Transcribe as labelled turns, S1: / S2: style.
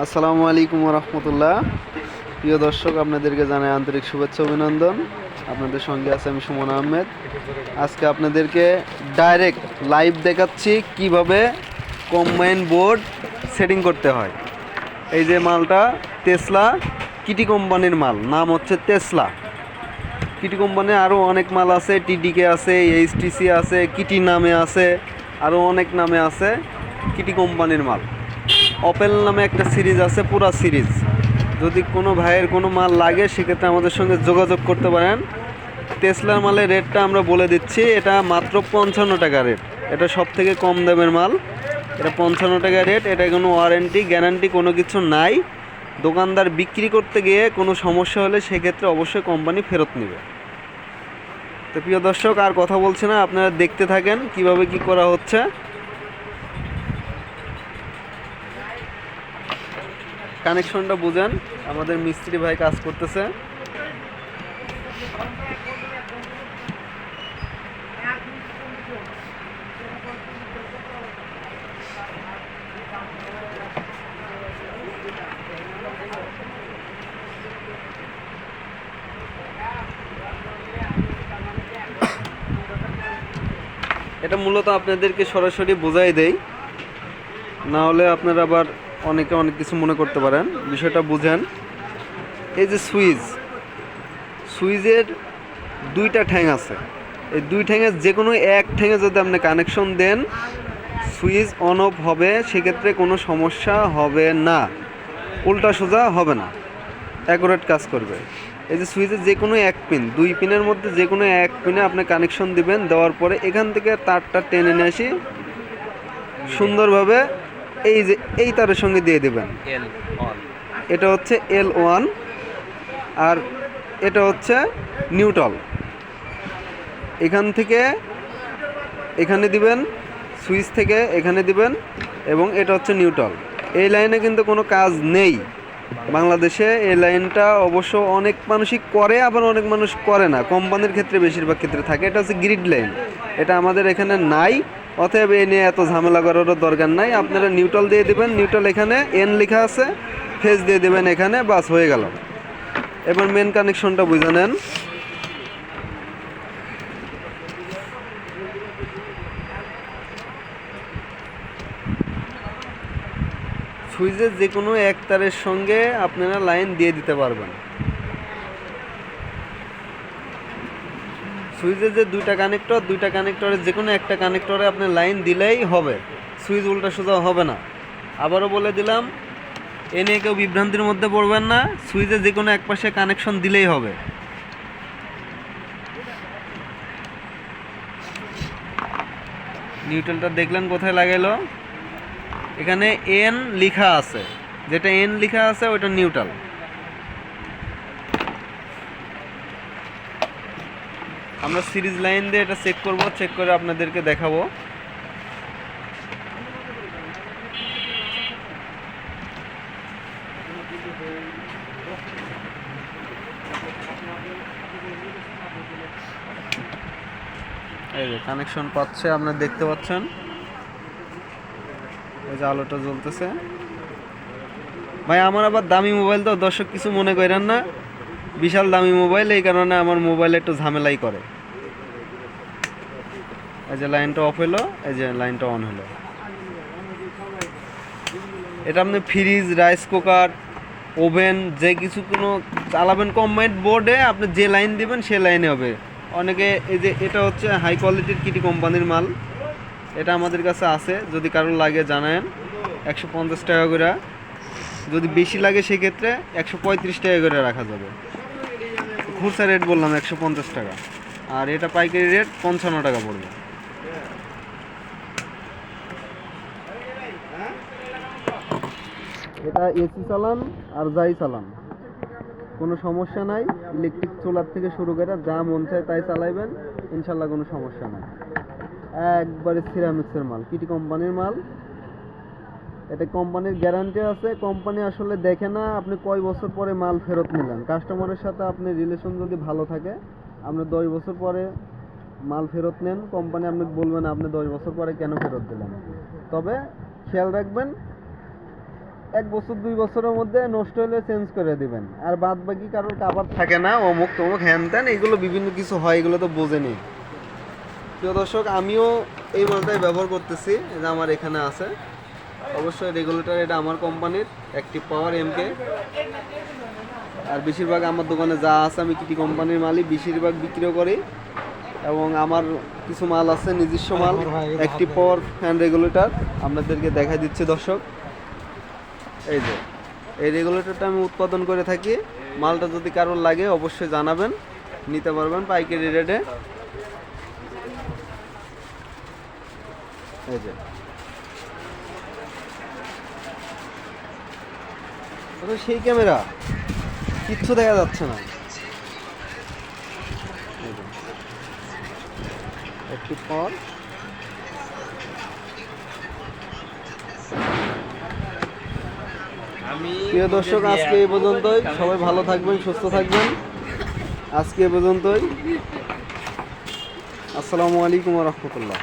S1: আসসালামু আলাইকুম রহমতুল্লাহ প্রিয় দর্শক, আপনাদেরকে জানাই আন্তরিক শুভেচ্ছা অভিনন্দন। আপনাদের সঙ্গে আছে আমি সুমন আহমেদ। আজকে আপনাদেরকে ডাইরেক্ট লাইভ দেখাচ্ছি কীভাবে কম্বাইন বোর্ড সেটিং করতে হয়। এই যে মালটা টেসলা কিটি কোম্পানির মাল, নাম হচ্ছে টেসলা কিটি কোম্পানির আরও অনেক মাল আছে টিডিকে আছে এইচটিসি আছে কিটি নামে আছে আরও অনেক নামে আছে কিটি কোম্পানির মাল। অপেল নামে একটা সিরিজ আছে, পুরা সিরিজ যদি কোনো ভাইয়ের কোনো মাল লাগে, সেক্ষেত্রে আমাদের সঙ্গে যোগাযোগ করতে পারেন। টেসলার মালের রেটটা আমরা বলে দিচ্ছি, এটা মাত্র পঞ্চান্ন টাকা রেট এটা সব থেকে কম দামের মাল। এটা পঞ্চান্ন টাকা রেট এটা কোনো ওয়ারেন্টি গ্যারান্টি কোনো কিছু নাই। দোকানদার বিক্রি করতে গিয়ে কোনো সমস্যা হলে সেক্ষেত্রে অবশ্যই কোম্পানি ফেরত নেবে। তো প্রিয় দর্শক, আর কথা বলছি না, আপনারা দেখতে থাকেন কীভাবে কি করা হচ্ছে। কানেকশনটা বুঝেন, আমাদের মিস্ত্রি ভাই কাজ করতেছে। এটা মূলত আপনাদেরকে সরাসরি বোঝাই দেই, না হলে আপনারা আবার অনেকে অনেক কিছু মনে করতে পারেন। বিষয়টা বুঝেন। এই যে সুইচ, সুইচের দুইটা ঠ্যাং আছে। এই দুই ঠ্যাঙের যে কোনো এক ঠ্যাঙে যদি আপনি কানেকশন দেন, সুইচ অন অফ হবে, সেক্ষেত্রে কোনো সমস্যা হবে না। উল্টা সোজা হবে না। অ্যাকুরেট কাজ করবে। এই যে সুইচের যে কোনো এক পিন দুই পিনের মধ্যে যে কোনো এক পিনে আপনি কানেকশন দিবেন, দেওয়ার পরে এখান থেকে তারটা টেনে নিয়ে আসি। সুন্দরভাবে এই যে এই তারের সঙ্গে দিয়ে দেবেন। এটা হচ্ছে এল ওয়ান আর এটা হচ্ছে নিউটল এখান থেকে এখানে দিবেন সুইচ থেকে এখানে দিবেন এবং এটা হচ্ছে নিউটল এই লাইনে কিন্তু কোনো কাজ নেই। বাংলাদেশে এই লাইনটা অবশ্য অনেক মানুষই করে আবার অনেক মানুষ করে না। কোম্পানির ক্ষেত্রে বেশিরভাগ ক্ষেত্রে থাকে। এটা হচ্ছে গ্রিড লাইন এটা আমাদের এখানে নাই। অতএব এ নিয়ে এত ঝামেলা করারও দরকার নাই। আপনারা নিউট্রাল দিয়ে দেবেন নিউট্রাল এখানে এন লেখা আছে ফেজ দিয়ে দেবেন এখানে, বাস হয়ে গেল। এবার মেন কানেকশনটা বুঝে নেন। সুইচের যে কোনো এক তারের সঙ্গে আপনারা লাইন দিয়ে দিতে পারবেন। সুইচের যে দুইটা কানেক্টর দুইটা কানেক্টরের যে কোনো একটা কানেক্টরে আপনি লাইন দিলেই হবে। সুইচ উল্টা সোজা হবে না। আবারও বলে দিলাম, এ নিয়ে কেউ বিভ্রান্তির মধ্যে পড়বেন না, সুইচে যে কোনো এক পাশে কানেকশন দিলেই হবে। নিউট্রালটা দেখলেন কোথায় লাগাইলো? এখানে এন লিখা আছে। যেটা এন লিখা আছে, ওইটা নিউট্রাল আমরা সিরিজ লাইন দিয়ে এটা চেক করব চেক করে আপনাদেরকে দেখাবো। এই যে কানেকশন পাচ্ছে, আপনারা দেখতে পাচ্ছেন? এই যে আলোটা জ্বলতেছে। ভাই, আমার আবার দামি মোবাইল তো, দর্শক কিছু মনে করেন না। বিশাল দামি মোবাইল, এই কারণে আমার মোবাইল একটু ঝামেলাই করে। এই যে লাইনটা অফ হলো, এই যে লাইনটা অন হলো। এটা আপনি ফ্রিজ রাইস কুকার ওভেন যে কিছু কোনো চালাবেন কম্বাইন্ড বোর্ডে আপনি যে লাইন দেবেন, সে লাইনে হবে। অনেকে এই যে এটা হচ্ছে হাই কোয়ালিটির কিটি কোম্পানির মাল। এটা আমাদের কাছে আছে, যদি কারোর লাগে জানায়েন। একশো পঞ্চাশ টাকা করে। যদি বেশি লাগে সেক্ষেত্রে একশো পঁয়ত্রিশ টাকা করে রাখা যাবে। খুচরা রেট বললাম একশো পঞ্চাশ টাকা। আর এটা পাইকারি রেট পঞ্চান্ন টাকা পড়বে। এটা এসি চালান আর যাই চালান। কোনো সমস্যা নাই ইলেকট্রিক চুলার থেকে শুরু করে যা মন চায় তাই চালাইবেন, ইনশাল্লাহ কোনো সমস্যা নাই। একবারে সিরামিক্সের মাল, কিটি কোম্পানির মাল। এটা কোম্পানির গ্যারান্টি আছে। কোম্পানি আসলে দেখে না আপনি কয় বছর পরে মাল ফেরত নিলেন। কাস্টমারের সাথে আপনি রিলেশন যদি ভালো থাকে, আপনি দশ বছর পরে মাল ফেরত নেন। কোম্পানি আপনি বলবেন, আপনি দশ বছর পরে কেন ফেরত দিলেন? তবে খেয়াল রাখবেন, এক বছর, দুই বছরের মধ্যে নষ্ট হলে চেঞ্জ করে দিবেন। আর বাদ বাকি কারোর কাবার থাকে না, অমুক তমুক হ্যান ত্যান এগুলো বিভিন্ন কিছু হয়, এগুলো তো বোঝেনি। প্রিয় দর্শক, আমিও এই বলটাই ব্যবহার করতেছি, যে আমার এখানে আছে। অবশ্যই রেগুলেটর এটা আমার কোম্পানির একটি পাওয়ার এমকে আর বেশিরভাগ আমার দোকানে যা আছে আমি কিটি কোম্পানির মালই বেশিরভাগ বিক্রিও করি। এবং আমার কিছু মাল আছে নিজস্ব মাল একটি পাওয়ার ফ্যান রেগুলেটর আপনাদেরকে দেখা দিচ্ছে দর্শক। এই যে এই রেগুলেটরটা আমি উৎপাদন করে থাকি। মালটা যদি কারোর লাগে অবশ্যই জানাবেন। নিতে পারবেন পাইকারি রেটে এই যে ওটা সেই ক্যামেরা। কিচ্ছু দেখা যাচ্ছে না। একটু পর। প্রিয় দর্শক, আজকে এই পর্যন্তই। সবাই ভালো থাকবেন, সুস্থ থাকবেন। আজকে এই পর্যন্তই। আসসালামু আলাইকুম রহমতুল্লাহ।